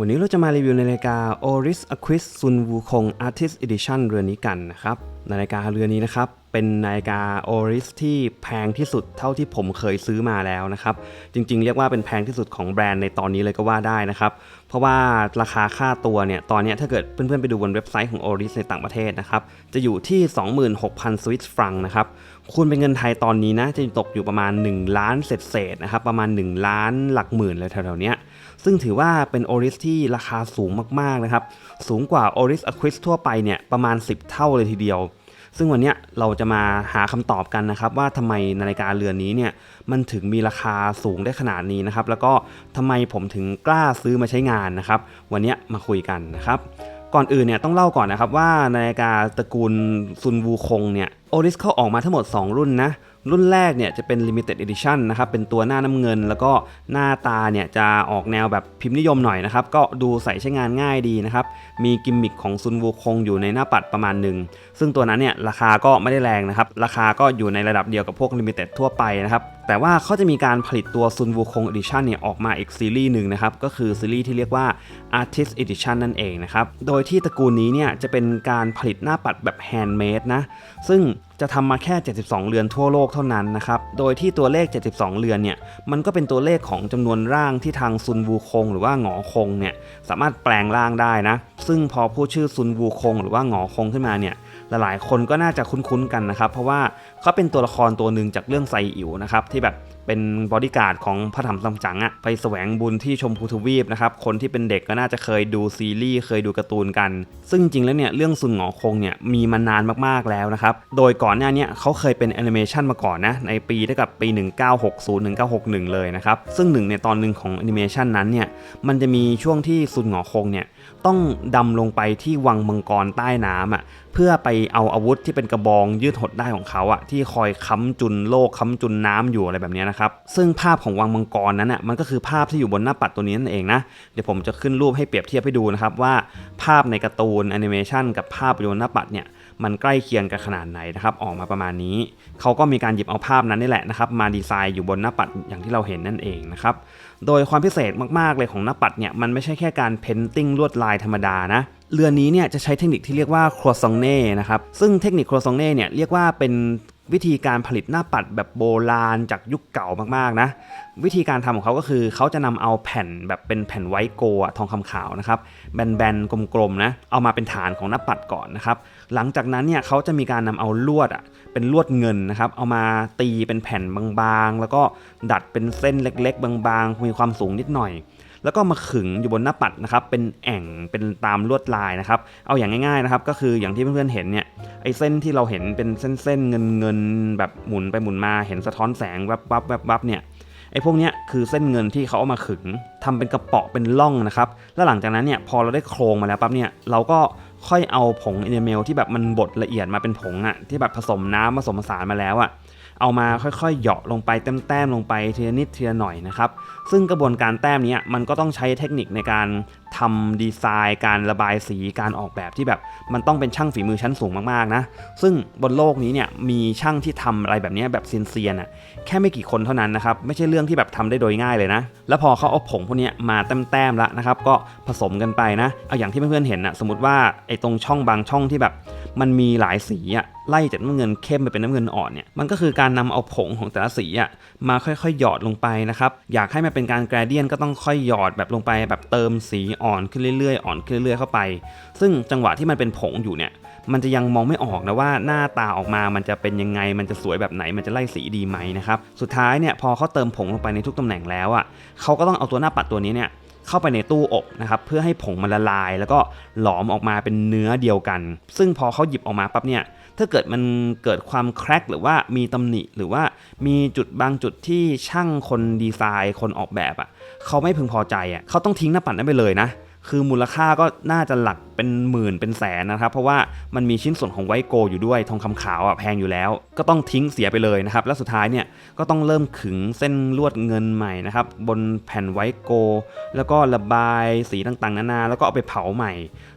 วันนี้เราจะมารีวิวในาฬิกา Oris Aquis Sun Wukong Artist Edition เรือนนี้กันนะครับนาฬิกาเรือนนี้นะครับเป็นนาฬิกา Oris ที่แพงที่สุดเท่าที่ผมเคยซื้อมาแล้วนะครับจริงๆ เรียกว่าเป็นแพงที่สุดของแบรนด์ในตอนนี้เลยก็ว่าได้นะครับเพราะว่าราคาค่าตัวเนี่ยตอนนี้ถ้าเกิดเพื่อนๆไปดูบนเว็บไซต์ของ Oris ในต่างประเทศนะครับจะอยู่ที่ 26,000 สวิสฟรังนะครับคูณเป็นเงินไทยตอนนี้นะจะตกอยู่ประมาณ 1 ล้านเศษๆนะครับประมาณ 1 ล้านหลักหมื่นเลยแถวๆเนี้ย ซึ่งถือว่าเป็น Oris ที่ราคาสูงมากๆนะครับ สูงกว่า Oris Aquis ทั่วไปเนี่ยประมาณ 10 เท่าเลยทีเดียว ซึ่งวันนี้เราจะมาหาคำตอบกันนะครับ ว่าทำไมนาฬิกาเรือนนี้เนี่ยมันถึงมีราคาสูงได้ขนาดนี้นะครับ แล้วก็ทำไมผมถึงกล้าซื้อมาใช้งานนะครับ วันนี้มาคุยกันนะครับก่อนอื่นเนี่ยต้องเล่าก่อนนะครับว่านาฬิกาตระกูลซุนวูคงเนี่ยโอริสเขาออกมาทั้งหมด 2 รุ่นนะ รุ่นแรกเนี่ยจะเป็น Limited Edition นะครับเป็นตัวหน้าน้ำเงิน แล้วก็หน้าตาเนี่ยจะออกแนวแบบพิมพ์นิยมหน่อยนะครับก็ดูใส่ใช้งานง่ายดีนะครับมีกิมมิคของซุนวูคงอยู่ในหน้าปัดประมาณหนึ่ง ซึ่งตัวนั้นเนี่ยราคาก็ไม่ได้แรงนะครับ ราคาก็อยู่ในระดับเดียวกับพวก Limited ทั่วไปนะครับ แต่ว่าเขาจะมีการผลิตตัวซุนวูคง Edition เนี่ยออกมาอีกซีรีส์หนึ่งนะครับ ก็คือซีรีส์ที่เรียกว่า Artist Edition นั่นเองนะครับ โดยที่ตระกูลนี้เนี่ยจะเป็นการผลิตหน้าปัดแบบแฮนด์เมดนะ ซึ่งจะทำมาแค่ 72 เรือนทั่วโลกเท่านั้นนะครับ โดยที่ตัวเลข 72 เรือนเนี่ย มันก็เป็นตัวเลขของจำนวนร่างที่ทางซุนวูคง หรือว่าหงอคงเนี่ยสามารถแปลงร่างได้นะ ซึ่งพอพูดชื่อซุนวูคง หรือว่าหงอคงขึ้นมาเนี่ย หลายๆ คนก็น่าจะคุ้นๆกันนะครับ เพราะว่าเขาเป็นตัวละครตัวหนึ่งจากเรื่องไซอิ๋วนะครับที่แบบเป็นบอดี้การ์ดของพระถัมซัมจั๋งอะไปแสวงบุญที่ชมพูทวีปนะครับคนที่เป็นเด็กก็น่าจะเคยดูซีรีส์เคยดูการ์ตูนกัน ซึ่งจริงๆแล้วเนี่ยเรื่องซุนหงอคงเนี่ยมีมานานมากๆแล้วนะครับโดยก่อนหน้านี้เขาเคยเป็นแอนิเมชันมาก่อนนะในปีเท่ากับปี 1960 1961 เลยนะครับซึ่งหนึ่งในตอนหนึ่งของแอนิเมชันนั้นเนี่ยมันจะมีช่วงที่ซุนหงอคงเนี่ย ต้องดำลงไปที่วังมังกรใต้น้ำอะเพื่อไปเอาอาวุธที่เป็นกระบองยืดหดได้ของเขาอะที่คอยค้ำจุนโลกค้ำจุนน้ำอยู่อะไรแบบนี้นะครับซึ่งภาพของวังมังกรนั้นอะมันก็คือภาพที่อยู่บนหน้าปัดตัวนี้นั่นเองนะเดี๋ยวผมจะขึ้นรูปให้เปรียบเทียบให้ดูนะครับว่าภาพในการ์ตูนแอนิเมชันกับภาพบนหน้าปัดเนี่ย มันใกล้เคียงกันขนาดไหนนะครับออกมาประมาณนี้เขาก็มีการหยิบเอาภาพนั้นนี่แหละนะครับมาดีไซน์อยู่บนหน้าปัดอย่างที่เราเห็นนั่นเองนะครับโดยความพิเศษมากๆเลยของหน้าปัดเนี่ยมันไม่ใช่แค่การเพนติ้งลวดลายธรรมดานะเรือนนี้เนี่ยจะใช้เทคนิคที่เรียกว่าครัวซองเน่นะครับซึ่งเทคนิคครัวซองเน่เนี่ยเรียกว่าเป็น วิธีการผลิตหน้าปัดแบบโบราณจากยุคเก่ามากๆนะ วิธีการทำของเขาก็คือเขาจะนำเอาแผ่นแบบเป็นแผ่นไวโกลอะทองคำขาวนะครับแบนๆกลมๆนะเอามาเป็นฐานของหน้าปัดก่อนนะครับ หลังจากนั้นเนี่ยเขาจะมีการนำเอาลวดอะเป็นลวดเงินนะครับ เอามาตีเป็นแผ่นบางๆ แล้วก็ดัดเป็นเส้นเล็ก ๆ บางๆ มีความสูงนิดหน่อย แล้วก็มาขึงอยู่บนหน้าปัดนะครับเป็นแอ่งเป็นตามลวดลายนะครับเอาอย่างง่ายๆนะครับก็คืออย่างที่เพื่อนๆเห็นเนี่ยไอ้เส้นที่เราเห็นเป็นเส้นๆเงินๆแบบหมุนไปหมุนมาเห็นสะท้อนแสงแวบวับแวบวับเนี่ยไอ้พวกเนี้ยคือเส้นเงินที่เขาเอามาขึงทำเป็นกระเป๋อเป็นล่องนะครับแล้วหลังจากนั้นเนี่ยพอเราได้โครงมาแล้วปั๊บเนี่ยเราก็ค่อยเอาผงเอเนเมลที่แบบมันบดละเอียดมาเป็นผงอะที่แบบผสมน้ำผสมผสานมาแล้วอะ เอามาค่อยๆ เหยาะลงไปแต้มๆลงไปทีละนิดทีละหน่อยนะครับ ซึ่งกระบวนการแต้มนี้มันก็ต้องใช้เทคนิคในการทำดีไซน์การระบายสีการออกแบบที่แบบมันต้องเป็นช่างฝีมือชั้นสูงมากๆนะ ซึ่งบนโลกนี้เนี่ยมีช่างที่ทำอะไรแบบเนี้ยแบบเซียนๆอะแค่ไม่กี่คนเท่านั้นนะครับไม่ใช่เรื่องที่แบบทำได้โดยง่ายเลยนะ แล้วพอเขาเอาผงพวกเนี้ยมาแต้มๆแล้วนะครับก็ผสมกันไปนะเอาอย่างที่เพื่อนๆเห็นนะสมมติว่าไอ้ตรงช่องบางช่องที่แบบ มันมีหลายสีอะไล่จากน้ำเงินเข้มไปเป็นน้ำเงินอ่อนเนี่ยมันก็คือการนำเอาผงของแต่ละสีอะมาค่อยๆ หยอดลงไปนะครับอยากให้มันเป็นการแกรเดียนก็ต้องค่อยหยอดแบบลงไปแบบเติมสีอ่อนขึ้นเรื่อยๆ อ่อนขึ้นเรื่อยๆเข้าไป ซึ่งจังหวะที่มันเป็นผงอยู่เนี่ย มันจะยังมองไม่ออกนะว่าหน้าตาออกมามันจะเป็นยังไง มันจะสวยแบบไหน มันจะไล่สีดีไหมนะครับ สุดท้ายเนี่ยพอเขาเติมผงลงไปในทุกตำแหน่งแล้วอะเขาก็ต้องเอาตัวหน้าปัดตัวนี้เนี่ยเข้าไปในตู้อบนะครับเพื่อให้ผงมันละลาย แล้วก็หลอมออกมาเป็นเนื้อเดียวกัน ซึ่งพอเขาหยิบออกมาปั๊บเนี่ย ถ้าเกิดมันเกิดความแครกหรือว่ามีตำหนิหรือว่ามีจุดบางจุดที่ช่างคนดีไซน์คนออกแบบอะ่ะเขาไม่พึงพอใจอะ่ะเขาต้องทิ้งหน้าปัดนั้นไปเลยนะคือมูลค่าก็น่าจะหลักเป็นหมื่นเป็นแสนนะครับ เพราะว่ามันมีชิ้นส่วนของไวโกอยู่ด้วยทองคำขาวอะแพงอยู่แล้ว ก็ต้องทิ้งเสียไปเลยนะครับ แล้วสุดท้ายเนี่ยก็ต้องเริ่มขึงเส้นลวดเงินใหม่นะครับ บนแผ่นไวโก แล้วก็ระบายสีต่างๆ นานา แล้วก็เอาไปเผาใหม่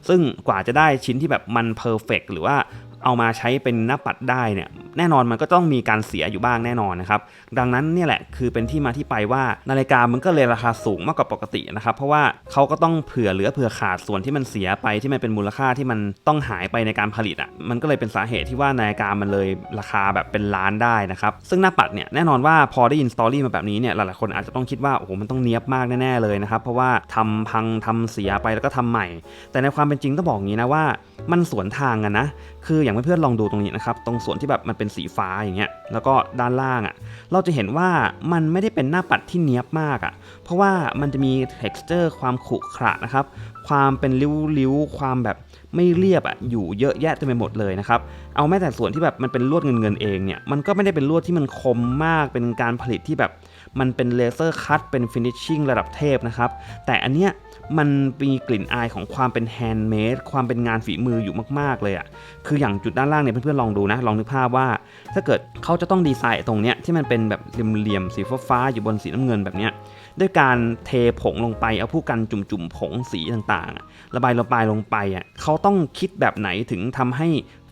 ซึ่งกว่าจะได้ชิ้นที่แบบมันเพอร์เฟกหรือว่า เอามาใช้เป็นหน้าปัดได้เนี่ยแน่นอนมันก็ต้องมีการเสียอยู่บ้างแน่นอนนะครับดังนั้นเนี่ยแหละคือเป็นที่มาที่ไปว่านาฬิกามันก็เลยราคาสูงมากกว่าปกตินะครับเพราะว่าเขาก็ต้องเผื่อเหลือเผื่อขาดส่วนที่มันเสียไปที่มันเป็นมูลค่าที่มันต้องหายไปในการผลิตอะมันก็เลยเป็นสาเหตุที่ว่านาฬิกามันเลยราคาแบบเป็นล้านได้นะครับซึ่งหน้าปัดเนี่ยแน่นอนว่าพอได้ยินสตอรี่มาแบบนี้เนี่ยหลายๆคนอาจจะต้องคิดว่าโอ้โหมันต้องเนี้ยบมากแน่ๆเลยนะครับเพราะว่าทำพังทำเสียไปแล้วก็ทำใหม่ แต่ในความเป็นจริงต้องบอกงี้นะว่ามันสวนทางกันนะคืออย่างเพื่อนๆลองดูตรงนี้นะครับ ตรงส่วนที่แบบมันเป็นสีฟ้าอย่างเงี้ย แล้วก็ด้านล่างอะ่ะ เราจะเห็นว่ามันไม่ได้เป็นหน้าปัดที่เนี้ยบมากอะ่ะ เพราะว่ามันจะมี texture ความขรุขระนะครับ ความเป็นริ้วๆ ความแบบไม่เรียบอะ่ะ อยู่เยอะแยะเต็มไปหมดเลยนะครับ เอาแม้แต่ส่วนที่แบบมันเป็นลวดเงินๆเองเนี่ย มันก็ไม่ได้เป็นลวดที่มันคมมาก เป็นการผลิตที่แบบ มันเป็นเลเซอร์คัตเป็นฟินิชชิ่งระดับเทพนะครับ แต่อันเนี้ยมันมีกลิ่นอายของความเป็นแฮนด์เมดความเป็นงานฝีมืออยู่มาก ๆ เลยอะ่ะ คืออย่างจุดด้านล่างเนี่ยเพื่อนๆลองดูนะ ลองนึกภาพว่า ถ้าเกิดเขาจะต้องดีไซน์ตรงเนี้ยที่มันเป็นแบบเหลี่ยมๆสีฟ้าๆอยู่บนสีน้ำเงินแบบเนี้ยด้วยการเทผงลงไปเอาผู้กันจุ่มๆผงสีต่างๆ ระบายระบายลงไปอะเขาต้องคิดแบบไหนถึงทำให้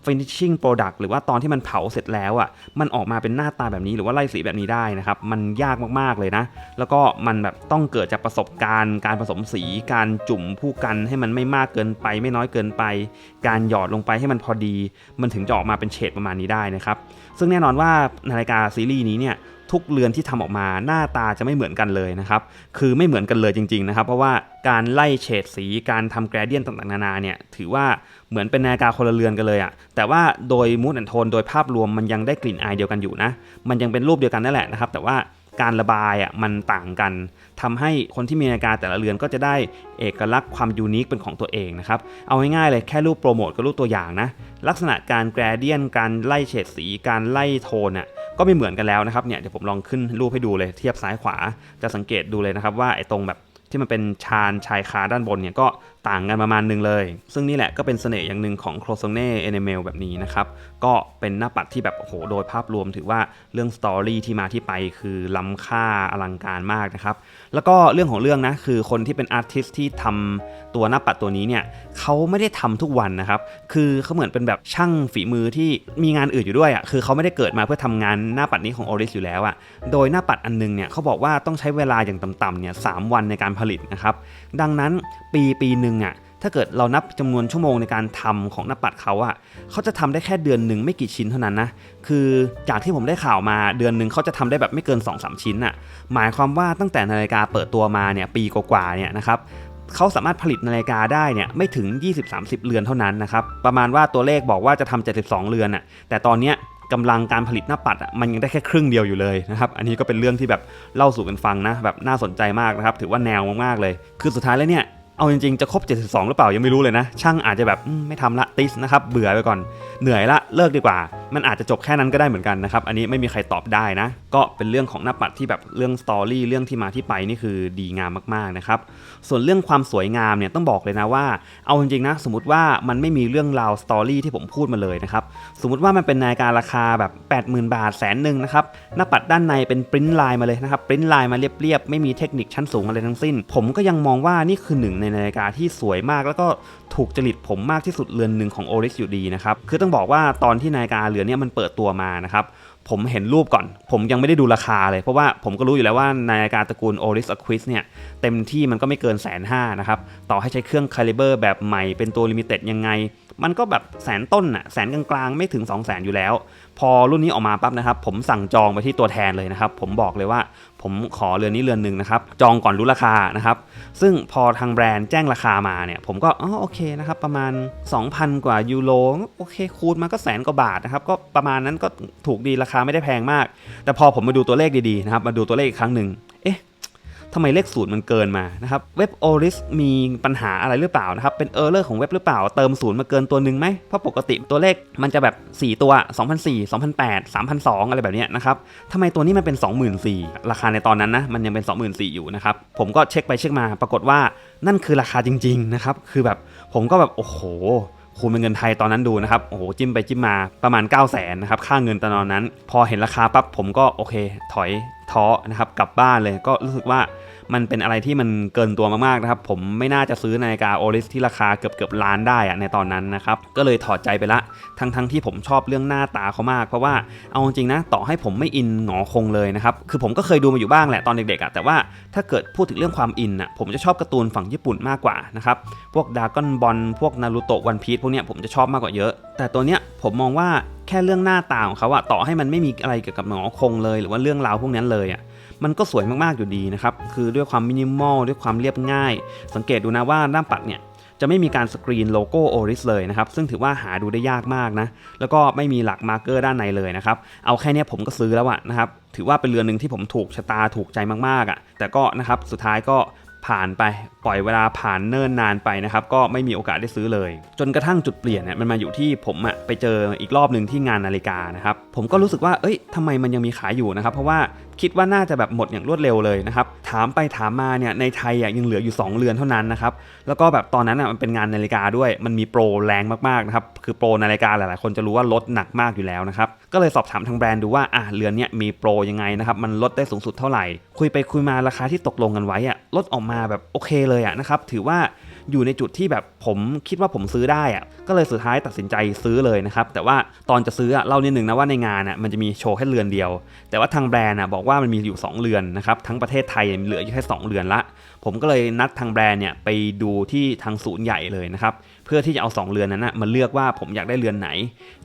finishing product หรือว่าตอนที่มันเผาเสร็จแล้วอะมันออกมาเป็นหน้าตาแบบนี้หรือว่าไล่สีแบบนี้ได้นะครับมันยากมากๆเลยนะ แล้วก็มันแบบต้องเกิดจากประสบการณ์ การผสมสี การจุ่มผู้กันให้มันไม่มากเกินไป ไม่น้อยเกินไป การหยอดลงไปให้มันพอดี มันถึงจะออกมาเป็นเฉดประมาณนี้ได้นะครับซึ่งแน่นอนว่านาฬิกาซีรีส์นี้เนี่ย ทุกเรือนที่ทำออกมาหน้าตาจะไม่เหมือนกันเลยนะครับ คือไม่เหมือนกันเลยจริงๆนะครับ เพราะว่าการไล่เฉดสีการทำแกรเดียนต่างๆนานาเนี่ยถือว่าเหมือนเป็นนาฬิกาคนละเรือนกันเลยอะแต่ว่าโดยมูดแอนโทนโดยภาพรวมมันยังได้กลิ่นอายเดียวกันอยู่นะ มันยังเป็นรูปเดียวกันนั่นแหละนะครับ แต่ว่าการระบายอะมันต่างกันทำให้คนที่มีนาฬิกาแต่ละเรือนก็จะได้เอกลักษณ์ความยูนิคเป็นของตัวเองนะครับ เอาง่ายๆเลยแค่รูปโปรโมทกับรูปตัวอย่างนะ ลักษณะการแกรเดียนการไล่เฉดสีการไล่โทนอะ ก็ไม่เหมือนกันแล้วนะครับเนี่ยเดี๋ยวผมลองขึ้นรูปให้ดูเลยเทียบซ้ายขวาจะสังเกตดูเลยนะครับว่าไอ้ตรงแบบที่มันเป็นชานชายคาด้านบนเนี่ยก็ ต่างกันประมาณหนึ่งเลย ซึ่งนี่แหละก็เป็นเสน่ห์อย่างหนึ่งของ c r o s o n e Enamel แบบนี้นะครับ ก็เป็นหน้าปัดที่แบบโอ้โหโดยภาพรวมถือว่าเรื่องสตอรี่ที่มาที่ไปคือล้ำค่าอลังการมากนะครับ แล้วก็เรื่องของเรื่องนะคือคนที่เป็นอาร์ติสที่ทำตัวหน้าปัดตัวนี้เนี่ยเขาไม่ได้ทำทุกวันนะครับ คือเขาเหมือนเป็นแบบช่างฝีมือที่มีงานอื่นอยู่ด้วยอะคือเขาไม่ได้เกิดมาเพื่อทำงานหน้าปัดนี้ของ Oris อยู่แล้วอะโดยหน้าปัดอันนึงเนี่ยเขาบอกว่าต้องใช้เวลาอย่างต่ำๆเนี่ยสวันในการผลิตนะครับดังนั้นปีปีหนึ่งอะถ้าเกิดเรานับจำนวนชั่วโมงในการทำของหน้าปัดเขาอะเขาจะทำได้แค่เดือนหนึ่งไม่กี่ชิ้นเท่านั้นนะคือจากที่ผมได้ข่าวมาเดือนหนึ่งเขาจะทำได้แบบไม่เกิน 2-3 ชิ้นอะหมายความว่าตั้งแต่นาฬิกาเปิดตัวมาเนี่ยปีกว่าๆเนี่ยนะครับเขาสามารถผลิตนาฬิกาได้เนี่ยไม่ถึง 20-30 เรือนเท่านั้นนะครับประมาณว่าตัวเลขบอกว่าจะทำ72 เรือนอะแต่ตอนเนี้ยกำลังการผลิตหน้าปัดมันยังได้แค่ครึ่งเดียวอยู่เลยนะครับ อันนี้ก็เป็นเรื่องที่แบบเล่าสู่กันฟังนะแบบน่าสนใจมากนะครับ ถือว่าแนวมากๆเลย คือสุดท้ายแล้วเนี่ย เอาจริงๆ จะครบ 72 หรือเปล่ายังไม่รู้เลยนะ ช่างอาจจะแบบไม่ทำละติสนะครับ เบื่อไปก่อน เหนื่อยละเลิกดีกว่า มันอาจจะจบแค่นั้นก็ได้เหมือนกันนะครับ อันนี้ไม่มีใครตอบได้นะ ก็เป็นเรื่องของหน้าปัดที่แบบเรื่องสตอรี่เรื่องที่มาที่ไปนี่คือดีงามมากๆนะครับ ส่วนเรื่องความสวยงามเนี่ยต้องบอกเลยนะว่า เอาจริงๆนะ สมมติว่ามันไม่มีเรื่องราวสตอรี่ที่ผมพูดมาเลยนะครับ สมมติว่ามันเป็นนาฬิการาคาแบบ 80,000 บาทแสนหนึ่งนะครับ หน้าปัดด้านในเป็นปริ้นลายมาเลยนะครับ ปริ้นลายมาเรียบๆ ไม่มีเทคนิคชั้นสูงอะไรทั้งสิ้น ผมก็ยังมองว่านี่คือหนึ่งในนาฬิกาที่สวยมาก แล้วก็ถูกจริตผมมากที่สุดเรือนหนึ่งของ Oris อยู่ดีนะครับคือต้องบอกว่าตอนที่นาฬิกาเรือนนี้มันเปิดตัวมานะครับผมเห็นรูปก่อน ผมยังไม่ได้ดูราคาเลย เพราะว่าผมก็รู้อยู่แล้วว่านาฬิกาตระกูล Oris Aquis เนี่ย เต็มที่มันก็ไม่เกินแสนห้านะครับ ต่อให้ใช้เครื่อง Caliber แบบใหม่เป็นตัวลิมิเต็ดยังไง มันก็แบบแสนต้นน่ะแสนกลางๆ ไม่ถึง 2 0 0แสนอยู่แล้ว พอรุ่นนี้ออกมาปั๊บนะครับ ผมสั่งจองไปที่ตัวแทนเลยนะครับ ผมบอกเลยว่าผมขอเรือนนี้เรือนหนึ่งนะครับ จองก่อนรู้ราคานะครับ ซึ่งพอทางแบรนด์แจ้งราคามาเนี่ย ผมก็อ๋อโอเคนะครับ ประมาณ 2,000 กว่ายูโรโอเค คูณมาก็แสนกว่าบาทนะครับ ก็ประมาณนั้นก็ถูกดีราคาไม่ได้แพงมาก แต่พอผมมาดูตัวเลขดีๆนะครับ มาดูตัวเลขอีกครั้งหนึ่งเอ๊ะ ทำไมเลขศูนย์มันเกินมานะครับเว็บ Oris มีปัญหาอะไรหรือเปล่านะครับเป็นเออร์เลอร์ของเว็บหรือเปล่าเติมศูนย์มาเกินตัวหนึ่งไหมเพราะปกติตัวเลขมันจะแบบ 4 ตัว 2004 2008 3002 อะไรแบบนี้นะครับทำไมตัวนี้มันเป็น 24,000 ราคาในตอนนั้นนะมันยังเป็น 24,000 อยู่นะครับผมก็เช็คไปเช็คมาปรากฏว่านั่นคือราคาจริงๆนะครับคือแบบผมก็แบบโอ้โหคูณเป็นเงินไทยตอนนั้นดูนะครับ โอ้โห จิ้มไปจิ้มมาประมาณ 9 0 0 0 0นนะครับ ค่าเงินตอนนั้น พอเห็นราคาปั๊บผมก็โอเค ถอย ท้อนะครับกลับบ้านเลยก็รู้สึกว่า มันเป็นอะไรที่มันเกินตัวมากๆนะครับ ผมไม่น่าจะซื้อนาฬิกาโอริสที่ราคาเกือบเกือบล้านได้อะในตอนนั้นนะครับ ก็เลยถอดใจไปละ ทั้งทั้งที่ผมชอบเรื่องหน้าตาเขามาก เพราะว่าเอาจริงๆนะ ต่อให้ผมไม่อินหงอคงเลยนะครับ คือผมก็เคยดูมาอยู่บ้างแหละตอนเด็กๆอะแต่ว่าถ้าเกิดพูดถึงเรื่องความอินอะผมจะชอบการ์ตูนฝั่งญี่ปุ่นมากกว่านะครับพวกดากอนบอลพวกนารูโตะวันพีซพวกเนี้ยผมจะชอบมากกว่าเยอะ แต่ตัวเนี้ยผมมองว่าแค่เรื่องหน้าตาของเขาอะต่อให้มันไม่มีอะไรเกี่ยวกับหงอคงเลย หรือว่าเรื่องราวพวกนั้นเลยอะ มันก็สวยมากๆอยู่ดีนะครับ คือด้วยความมินิมอลด้วยความเรียบง่าย สังเกตดูนะว่าหน้าปัดเนี่ยจะไม่มีการสกรีนโลโก้โอริสเลยนะครับ ซึ่งถือว่าหาดูได้ยากมากนะ แล้วก็ไม่มีหลักมาร์กเกอร์ด้านในเลยนะครับ เอาแค่นี้ผมก็ซื้อแล้วอะนะครับ ถือว่าเป็นเรือนหนึ่งที่ผมถูกชะตาถูกใจมากๆอะแต่ก็นะครับสุดท้ายก็ผ่านไปปล่อยเวลาผ่านเนิ่นนานไปนะครับ ก็ไม่มีโอกาสได้ซื้อเลย จนกระทั่งจุดเปลี่ยนเนี่ยมันมาอยู่ที่ผมอะไปเจออีกรอบหนึ่งที่งานนาฬิกานะครับ ผมก็รู้สึกว่าเอ้ยทำไมมันยังมีขายอยู่นะครับ เพราะว่า คิดว่าน่าจะแบบหมดอย่างรวดเร็วเลยนะครับ ถามไปถามมาเนี่ยในไทยยังเหลืออยู่ 2 เรือนเท่านั้นนะครับ แล้วก็แบบตอนนั้นอะมันเป็นงานนาฬิกาด้วย มันมีโปรแรงมากๆนะครับ คือโปรนาฬิกาหลายๆ คนจะรู้ว่าลดหนักมากอยู่แล้วนะครับ ก็เลยสอบถามทางแบรนด์ดูว่าอะเรือนเนี้ยมีโปรยังไงนะครับ มันลดได้สูงสุดเท่าไหร่ คุยไปคุยมาราคาที่ตกลงกันไว้อะลดออกมาแบบโอเคเลยอะนะครับ ถือว่า อยู่ในจุดที่แบบผมคิดว่าผมซื้อได้อะก็เลยสุดท้ายตัดสินใจซื้อเลยนะครับ แต่ว่าตอนจะซื้ออะเล่านิดนึงนะว่าในงานอะมันจะมีโชว์แค่เรือนเดียว แต่ว่าทางแบรนด์อะบอกว่ามันมีอยู่ 2 เรือนนะครับทั้งประเทศไทยเหลืออยู่แค่ 2 เรือนละ ผมก็เลยนัดทางแบรนด์เนี่ยไปดูที่ทางศูนย์ใหญ่เลยนะครับเพื่อที่จะเอา 2 เรือนนั้นนะมาเลือกว่าผมอยากได้เรือนไหน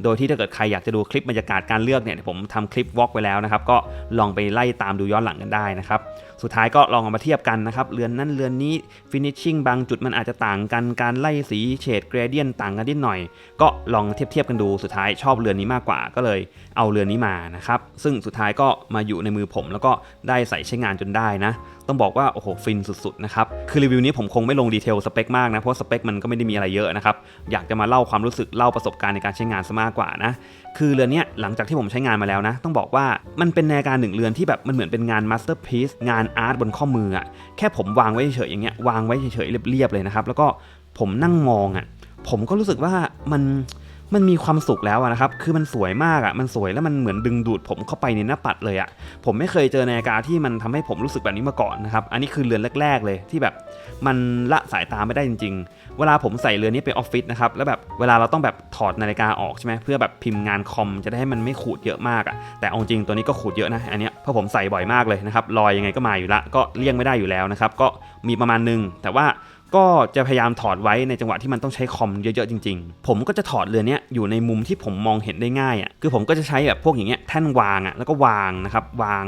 โดยที่ถ้าเกิดใครอยากจะดูคลิปบรรยากาศการเลือกเนี่ยผมทำคลิปวอล์กไว้แล้วนะครับก็ลองไปไล่ตามดูย้อนหลังกันได้นะครับ สุดท้ายก็ลองเอามาเทียบกันนะครับ เรือนนั้นเรือนนี้ฟินิชชิ่งบางจุดมันอาจจะต่างกันการไล่สีเฉดเกรเดียนต่างกันนิดหน่อย ก็ลองเทียบเทียบกันดูสุดท้ายชอบเรือนนี้มากกว่าก็เลยเอาเรือนนี้มานะครับซึ่งสุดท้ายก็มาอยู่ในมือผม แล้วก็ได้ใส่ใช้งานจนได้นะ ต้องบอกว่าโอ้โหฟินสุดๆนะครับคือรีวิวนี้ผมคงไม่ลงดีเทลสเปคมากนะเพราะสเปคมันก็ไม่ได้มีอะไรเยอะนะครับอยากจะมาเล่าความรู้สึกเล่าประสบการณ์ในการใช้งานซะมากกว่านะคือเรือนนี้หลังจากที่ผมใช้งานมาแล้วนะ ต้องบอกว่ามันเป็นนาฬิกาหนึ่งเรือนที่แบบมันเหมือนเป็นงานมาสเตอร์พีซงานอาร์ตบนข้อมืออะแค่ผมวางไว้เฉยอย่างเงี้ยวางไว้เฉยเรียบๆเลยนะครับ แล้วก็ผมนั่งมองอะผมก็รู้สึกว่ามัน มันมีความสุขแล้วนะครับ คือมันสวยมากอะมันสวยแล้วมันเหมือนดึงดูดผมเข้าไปในหน้าปัดเลยอะผมไม่เคยเจอนาฬิกาที่มันทำให้ผมรู้สึกแบบนี้มาก่อนนะครับ อันนี้คือเรือนแรก ๆ เลยที่แบบมันละสายตาไม่ได้จริง ๆ เวลาผมใส่เรือนนี้ไปออฟฟิศนะครับ แล้วแบบเวลาเราต้องแบบถอดนาฬิกาออกใช่ไหมเพื่อแบบพิมพ์งานคอมจะได้ให้มันไม่ขูดเยอะมากอะแต่เอาจริงตัวนี้ก็ขูดเยอะนะ อันนี้เพราะผมใส่บ่อยมากเลยนะครับ รอยยังไงก็มาอยู่ละ ก็เลี่ยงไม่ได้อยู่แล้วนะครับ ก็มีประมาณนึง แต่ว่า ก็จะพยายามถอดไว้ในจังหวะที่มันต้องใช้คอมเยอะๆจริงๆ ผมก็จะถอดเรือนเนี้ยอยู่ในมุมที่ผมมองเห็นได้ง่ายอะคือผมก็จะใช้แบบพวกอย่างเงี้ยแท่นวางอะแล้วก็วางนะครับวาง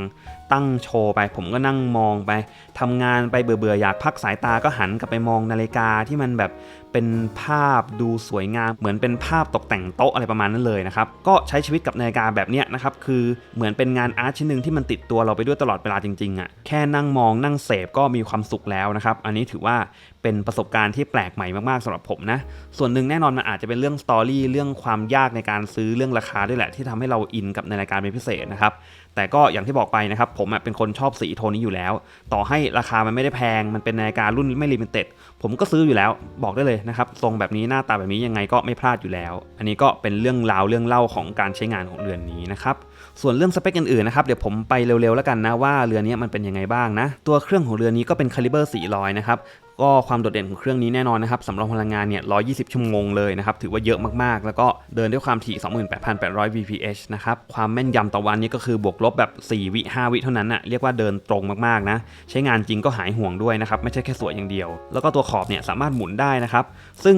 ตั้งโชว์ไป ผมก็นั่งมองไปทำงานไปเบื่อๆอยากพักสายตาก็หันกลับไปมองนาฬิกาที่มันแบบเป็นภาพดูสวยงาม เหมือนเป็นภาพตกแต่งโต๊ะอะไรประมาณนั้นเลยนะครับก็ใช้ชีวิตกับนาฬิกาแบบเนี้ยนะครับคือเหมือนเป็นงานอาร์ตชิ้นหนึ่งที่มันติดตัวเราไปด้วยตลอดเวลาจริงๆอะแค่นั่งมองนั่งเสพก็มีความสุขแล้วนะครับอันนี้ถือว่า เป็นประสบการณ์ที่แปลกใหม่มากๆสำหรับผมนะ ส่วนหนึ่งแน่นอนมันอาจจะเป็นเรื่องสตอรี่เรื่องความยากในการซื้อเรื่องราคาด้วยแหละ ที่ทำให้เราอินกับในราฬิการเป็นพิเศษนะครับ แต่ก็อย่างที่บอกไปนะครับ ผมเป็นคนชอบสีโทนนี้อยู่แล้ว ต่อให้ราคามันไม่ได้แพง มันเป็นนาฬิการุ่นไม่ลิมิเต็ดผมก็ซื้ออยู่แล้วบอกได้เลยนะครับทรงแบบนี้หน้าตาแบบนี้ยังไงก็ไม่พลาดอยู่แล้ว อันนี้ก็เป็นเรื่องราวเรื่องเล่าของการใช้งานของเรือนนี้นะครับส่วนเรื่องสเปคอื่นๆนะครับเดี๋ยวผมไปเร็วๆแล้วกันนะว่าเรือนนี้มันเป็นยังไงบ้างนะตัวเครื่องของเรือนนี้ก็เป็นคาลิเบอร์400นะครับ ก็ความโดดเด่นของเครื่องนี้แน่นอนนะครับสำรองพลังงานเนี่ย 120 ชั่วโมงเลยนะครับ ถือว่าเยอะมากๆ แล้วก็เดินด้วยความถี่ 28,800 VPH นะครับ ความแม่นยำต่อวันนี้ก็คือบวกลบแบบ 4 วิ 5 วิเท่านั้นนะเรียกว่าเดินตรงมากๆ นะ ใช้งานจริงก็หายห่วงด้วยนะครับ ไม่ใช่แค่สวยอย่างเดียว แล้วก็ตัวขอบเนี่ยสามารถหมุนได้นะครับ ซึ่ง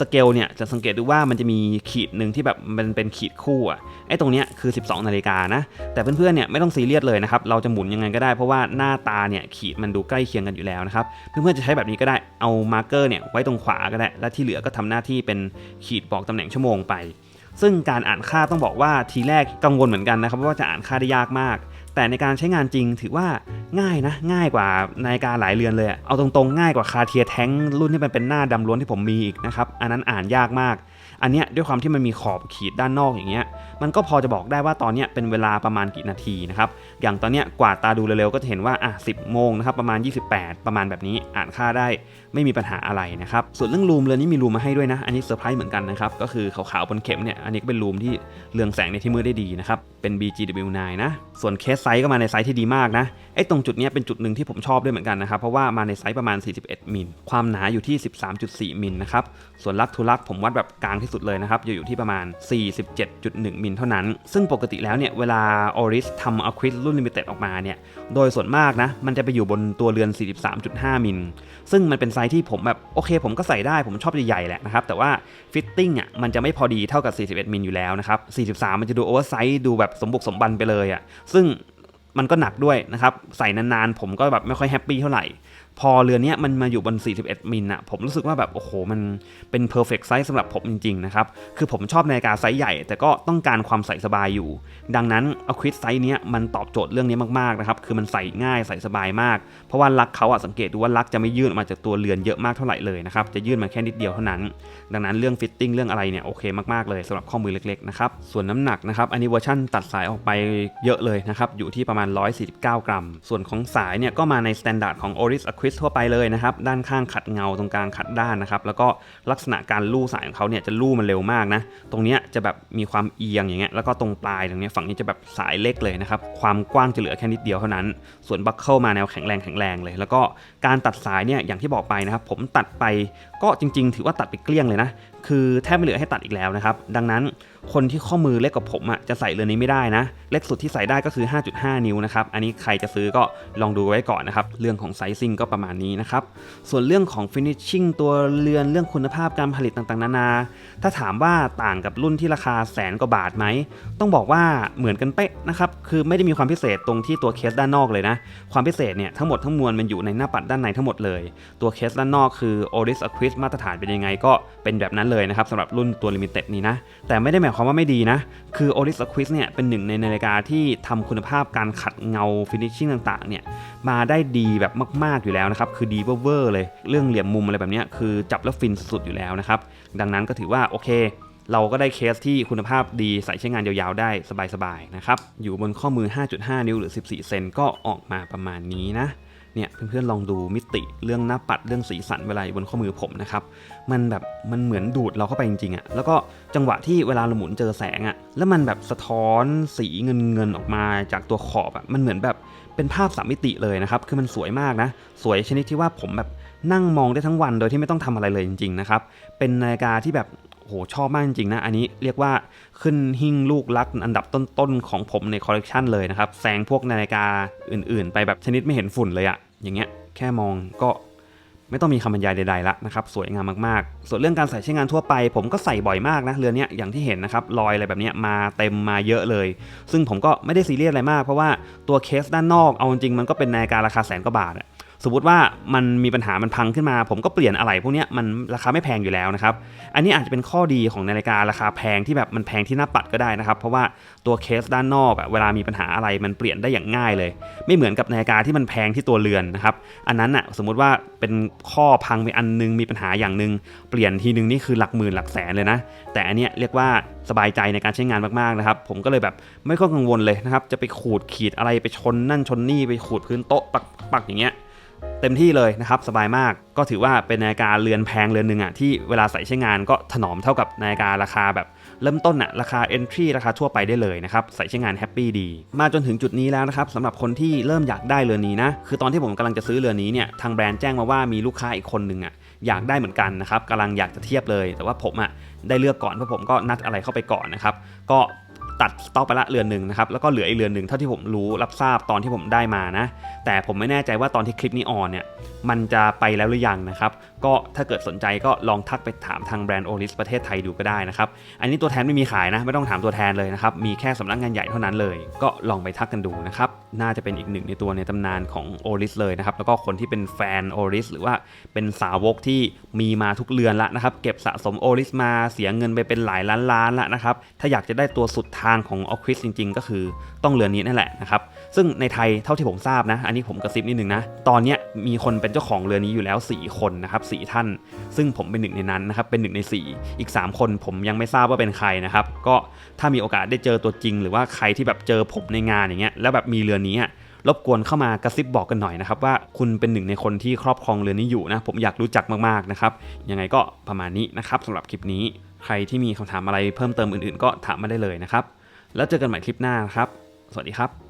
สเกลเนี่ยจะสังเกตดูว่ามันจะมีขีดหนึ่งที่แบบมันเป็นขีดคู่อะไอ้ตรงเนี้ยคือ 12 นาฬิกานะ แต่เพื่อนๆเนี่ยไม่ต้องซีเรียสเลยนะครับ เราจะหมุนยังไงก็ได้เพราะว่าหน้าตาเนี่ยขีดมันดูใกล้เคียงกันอยู่แล้วนะครับ เพื่อนๆจะใช้แบบนี้ก็ได้เอามาร์กเกอร์เนี่ยไว้ตรงขวาก็ได้ และที่เหลือก็ทำหน้าที่เป็นขีดบอกตำแหน่งชั่วโมงไป ซึ่งการอ่านค่าต้องบอกว่าทีแรกกังวลเหมือนกันนะครับว่าจะอ่านค่าได้ยากมาก แต่ในการใช้งานจริงถือว่าง่ายนะง่ายกว่านาฬิกาหลายเรือนเลย เอาตรงๆง่ายกว่าคาเทียแท้งรุ่นที่มันเป็นหน้าดำล้วนที่ผมมีอีกนะครับ อันนั้นอ่านยากมาก อันเนี้ยด้วยความที่มันมีขอบขีดด้านนอกอย่างเงี้ยมันก็พอจะบอกได้ว่าตอนเนี้ยเป็นเวลาประมาณกี่นาทีนะครับอย่างตอนเนี้ยกวาดตาดูเร็วๆก็จะเห็นว่าอะ10โมงนะครับประมาณ 28 ประมาณแบบนี้อ่านค่าได้ ไม่มีปัญหาอะไรนะครับ ส่วนเรื่องรูมเรือนนี้มีรูมมาให้ด้วยนะ อันนี้เซอร์ไพรส์เหมือนกันนะครับ ก็คือขาวๆบนเข็มเนี่ย อันนี้ก็เป็นรูมที่เรืองแสงในที่มืดได้ดีนะครับ เป็น BGW9 นะ ส่วนเคสไซส์ก็มาในไซส์ที่ดีมากนะ ไอ้ตรงจุดนี้เป็นจุดหนึ่งที่ผมชอบด้วยเหมือนกันนะครับ เพราะว่ามาในไซส์ประมาณ 41 มิล ความหนาอยู่ที่ 13.4 มิลนะครับ ส่วนลักทูลักผมวัดแบบกลางที่สุดเลยนะครับ อยู่อยู่ที่ประมาณ 47.1 มิลเท่านั้น ซึ่งปกติแล้วเนี่ยเวลา Oris ทำ a q u i s รุ่น Limited ออกมาเนี่ย โดยส่วนมากนะ มันจะไปอยู่บนตัวเรือน 43.5 มิล ซึ่งมันเป็นไซส์ที่ผมแบบโอเคผมก็ใส่ได้ผมชอบใหญ่ๆแหละนะครับแต่ว่าฟิตติ้งอะมันจะไม่พอดีเท่ากับ 41มิลอยู่แล้วนะครับ43 มันจะดูโอเวอร์ไซส์ดูแบบสมบุกสมบันไปเลยอะซึ่งมันก็หนักด้วยนะครับใส่นานๆผมก็แบบไม่ค่อยแฮปปี้เท่าไหร่ พอเรือนี้มันมาอยู่บน 41 มิลอะผมรู้สึกว่าแบบ โอ้โห มันเป็น perfect size สำหรับผมจริง ๆ นะครับ คือผมชอบนาฬิกาไซส์ใหญ่ แต่ก็ต้องการความใส่สบายอยู่ ดังนั้นเอาควิดไซส์เนี้ยมันตอบโจทย์เรื่องนี้มากๆนะครับ คือมันใส่ง่ายใส่สบายมาก เพราะว่าลักเขาอะสังเกตดูว่าลักจะไม่ยื่นออกมาจากตัวเรือนเยอะมากเท่าไหร่เลยนะครับ จะยื่นมาแค่นิดเดียวเท่านั้น ดังนั้นเรื่องฟิตติ้งเรื่องอะไรเนี่ยโอเคมากๆเลยสำหรับข้อมือเล็กๆนะครับ ส่วนน้ำหนักนะครับ อันนี้เวอร์ชั่นตัดสายออกไปเยอะเลยนะครับ อยู่ที่ประมาณ 149 กรัม ส่วนของสายเนี่ยก็มาในสแตนดาร์ดของ Oris ทั่วไปเลยนะครับ ด้านข้างขัดเงาตรงกลางขัดด้านนะครับ แล้วก็ลักษณะการลู่สายของเขาเนี่ยจะลู่มันเร็วมากนะ ตรงเนี้ยจะแบบมีความเอียงอย่างเงี้ย แล้วก็ตรงปลายตรงเนี้ยฝั่งนี้จะแบบสายเล็กเลยนะครับ ความกว้างจะเหลือแค่นิดเดียวเท่านั้น ส่วนบัคเคิลมาแนวแข็งแรงแข็งแรงเลย แล้วก็การตัดสายเนี่ยอย่างที่บอกไปนะครับ ผมตัดไปก็จริง ๆ ถือว่าตัดไปเกลี้ยงเลยนะ คือแทบไม่เหลือให้ตัดอีกแล้วนะครับ ดังนั้นคนที่ข้อมือเล็กกว่าผมอะจะใส่เรือนนี้ไม่ได้นะ เล็กสุดที่ใส่ได้ก็คือ 5.5 นิ้วนะครับ อันนี้ใครจะซื้อก็ลองดูไว้ก่อนนะครับ เรื่องของไซซิ่งก็ประมาณนี้นะครับ ส่วนเรื่องของฟินิชชิ่งตัวเรือนเรื่องคุณภาพการผลิตต่างๆ นานา ถ้าถามว่าต่างกับรุ่นที่ราคาแสนกว่าบาทไหม ต้องบอกว่าเหมือนกันเป๊ะนะครับ คือไม่ได้มีความพิเศษตรงที่ตัวเคสด้านนอกเลยนะความพิเศษเนี่ยทั้งหมดทั้งมวลมันอยู่ในหน้าปัดด้านในทั้งหมดเลย ตัวเคสด้านนอกคือ Oris Aquis มาตรฐานเป็นยังไงก็เป็นแบบนั้นเลยนะครับสำหรับรุ่นตัว Limited นี้นะ แต่ไม่ได้หมายความว่าไม่ดีนะ คือ Oris Aquis เนี่ยเป็นหนึ่งในนาฬิกาที่ทำคุณภาพการขัดเงา finishing ต่างๆเนี่ยมาได้ดีแบบมาก ๆอยู่แล้วนะครับคือดีเวอร์เลย เรื่องเหลี่ยมมุมอะไรแบบนี้คือจับแล้วฟินสุดๆอยู่แล้วนะครับดังนั้นก็ถือว่าโอเค เราก็ได้เคสที่คุณภาพดีใส่ใช้งานยาวๆได้สบายๆนะครับ อยู่บนข้อมือ 5.5 นิ้วหรือ 14 เซนก็ออกมาประมาณนี้นะเนี่ยเพื่อนๆลองดูมิติเรื่องหน้าปัดเรื่องสีสันเวลาอยู่บนข้อมือผมนะครับ มันแบบมันเหมือนดูดเราเข้าไปจริงๆอะแล้วก็จังหวะที่เวลาเราหมุนเจอแสงอะแล้วมันแบบสะท้อนสีเงินเงินๆออกมาจากตัวขอบอะมันเหมือนแบบเป็นภาพสามมิติเลยนะครับ คือมันสวยมากนะ สวยชนิดที่ว่าผมแบบ นั่งมองได้ทั้งวันโดยที่ไม่ต้องทำอะไรเลยจริง ๆ นะครับ เป็นนาฬิกาที่แบบโหชอบมากจริงๆนะอันนี้เรียกว่าขึ้นหิ้งลูกรักอันดับต้นๆของผมในคอลเลกชันเลยนะครับแซงพวกนาฬิกาอื่น ๆ ไปแบบชนิดไม่เห็นฝุ่นเลยอะอย่างเงี้ยแค่มองก็ไม่ต้องมีคำบรรยายใดๆละนะครับสวยงามมากๆ ส่วนเรื่องการใส่ใช้งานทั่วไป ผมก็ใส่บ่อยมากนะเรือนนี้อย่างที่เห็นนะครับรอยอะไรแบบเนี้ยมาเต็มมาเยอะเลย ซึ่งผมก็ไม่ได้ซีเรียสอะไรมาก เพราะว่าตัวเคสด้านนอกเอาจริงๆมันก็เป็นนาฬิการาคาแสนกว่าบาทอะ สมมติว่ามันมีปัญหามันพังขึ้นมา ผมก็เปลี่ยนอะไรพวกนี้มันราคาไม่แพงอยู่แล้วนะครับ อันนี้อาจจะเป็นข้อดีของนาฬิการาคาแพงที่แบบมันแพงที่หน้าปัดก็ได้นะครับ เพราะว่าตัวเคสด้านนอกอะเวลามีปัญหาอะไรมันเปลี่ยนได้อย่างง่ายเลย ไม่เหมือนกับนาฬิกาที่มันแพงที่ตัวเรือนนะครับ อันนั้นอะสมมุติว่าเป็นข้อพังไปอันนึงมีปัญหาอย่างหนึ่งเปลี่ยนทีนึงนี่คือหลักหมื่นหลักแสนเลยนะ แต่อันเนี้ยเรียกว่าสบายใจในการใช้งานมากๆนะครับ ผมก็เลยแบบไม่ค่อยกังวลเลยนะครับ จะไปขูดขีดอะไรไปชนนั่นชนนี่ไปขูดพื้นโต๊ะปักปักอย่างเงี้ย เต็มที่เลยนะครับสบายมากก็ถือว่าเป็นนาฬิกาเรือนแพงเรือนหนึ่งอะที่เวลาใส่ใช้งานก็ถนอมเท่ากับนาฬิการาคาแบบเริ่มต้นอะราคา entry ราคาทั่วไปได้เลยนะครับใส่ใช้งานแฮปปี้ดี มาจนถึงจุดนี้แล้วนะครับสำหรับคนที่เริ่มอยากได้เรือนนี้นะคือตอนที่ผมกำลังจะซื้อเรือนนี้เนี่ยทางแบรนด์แจ้งมาว่ามีลูกค้าอีกคนหนึ่งอะอยากได้เหมือนกันนะครับกำลังอยากจะเทียบเลย แต่ว่าผมอะได้เลือกก่อนเพราะผมก็นัดอะไรเข้าไปก่อนนะครับก็ ตัดสต็อกไปละเรือนหนึ่งนะครับแล้วก็เหลืออีกเรือนหนึ่งเท่าที่ผมรู้รับทราบตอนที่ผมได้มานะ แต่ผมไม่แน่ใจว่าตอนที่คลิปนี้ออนเนี่ยมันจะไปแล้วหรือยังนะครับ ก็ถ้าเกิดสนใจก็ลองทักไปถามทางแบรนด์โอลิสประเทศไทยดูก็ได้นะครับ อันนี้ตัวแทนไม่มีขายนะ ไม่ต้องถามตัวแทนเลยนะครับ มีแค่สำนักงานใหญ่เท่านั้นเลย ก็ลองไปทักกันดูนะครับ น่าจะเป็นอีกหนึ่งในตัวในตำนานของโอลิสเลยนะครับ แล้วก็คนที่เป็นแฟนโอลิสหรือว่าเป็นสาวกที่มีมาทุกเรือนละนะครับ เก็บสะสมโอลิสมาเสียเงินไปเป็นหลายล้านล้านละนะครับ ถ้าอยากจะได้ตัวสุดทางของออควิสจริง ๆ ก็คือต้องเรือนนี้นั่นแหละนะครับ ซึ่งในไทยเท่าที่ผมทราบนะ อันนี้ผมกระซิบนิดนึงนะ ตอนนี้มีคนไปเป็นเจ้าของเรือนี้อยู่แล้ว 4 คนนะครับสท่าน ซึ่งผมเป็นหนึ่งในนั้นนะครับเป็นหนึ่งใน 4 อีก 3 คนผมยังไม่ทราบว่าเป็นใครนะครับก็ถ้ามีโอกาสได้เจอตัวจริง หรือว่าใครที่แบบเจอผมในงานอย่างเงี้ยแล้วแบบมีเรือนี้รบกวนเข้ามากระซิบบอกกันหน่อยนะครับว่าคุณเป็นหนึ่งในคนที่ครอบครองเรือนี้อยู่นะผมอยากรู้จักมากๆนะครับยังไงก็ประมาณนี้นะครับสำหรับคลิปนี้ ใครที่มีคำถามอะไรเพิ่มเติมอื่นๆ ก็ถามมาได้เลยนะครับแล้วเจอกันใหม่คลิปหน้านครับ สวัสดีครับ